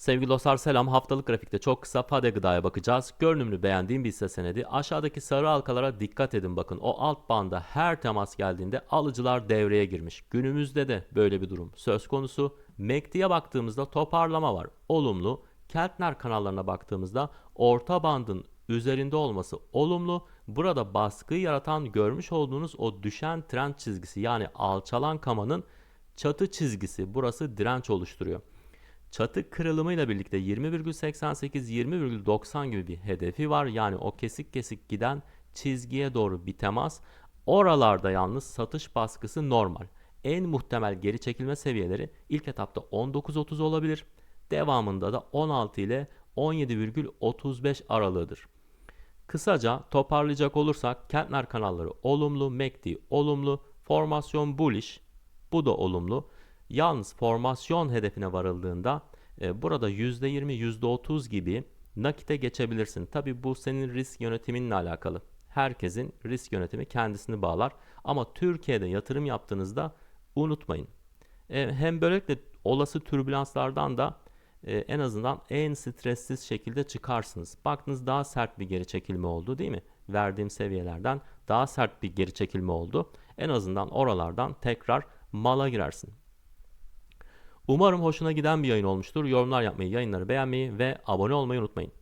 Sevgili dostlar selam. Haftalık grafikte çok kısa Fade gıdaya bakacağız. Görünümlü beğendiğim bir hisse senedi. Aşağıdaki sarı halkalara dikkat edin bakın. O alt banda her temas geldiğinde alıcılar devreye girmiş. Günümüzde de böyle bir durum söz konusu. MACD'ye baktığımızda toparlama var. Olumlu. Keltner kanallarına baktığımızda orta bandın üzerinde olması olumlu. Burada baskıyı yaratan görmüş olduğunuz o düşen trend çizgisi yani alçalan kamanın çatı çizgisi burası direnç oluşturuyor. Çatı kırılımıyla birlikte 20,88-20,90 gibi bir hedefi var. Yani o kesik kesik giden çizgiye doğru bir temas. Oralarda yalnız satış baskısı normal. En muhtemel geri çekilme seviyeleri ilk etapta 19.30 olabilir. Devamında da 16 ile 17,35 aralığıdır. Kısaca toparlayacak olursak Kentner kanalları olumlu, MACD olumlu, formasyon bullish bu da olumlu. Yalnız formasyon hedefine varıldığında e, burada %20, %30 gibi nakite geçebilirsin. Tabi bu senin risk yönetiminle alakalı. Herkesin risk yönetimi kendisini bağlar. Ama Türkiye'de yatırım yaptığınızda unutmayın. E, hem böylelikle olası türbülanslardan da e, en azından en stressiz şekilde çıkarsınız. Baktınız daha sert bir geri çekilme oldu değil mi? Verdiğim seviyelerden daha sert bir geri çekilme oldu. En azından oralardan tekrar mala girersin. Umarım hoşuna giden bir yayın olmuştur. Yorumlar yapmayı, yayınları beğenmeyi ve abone olmayı unutmayın.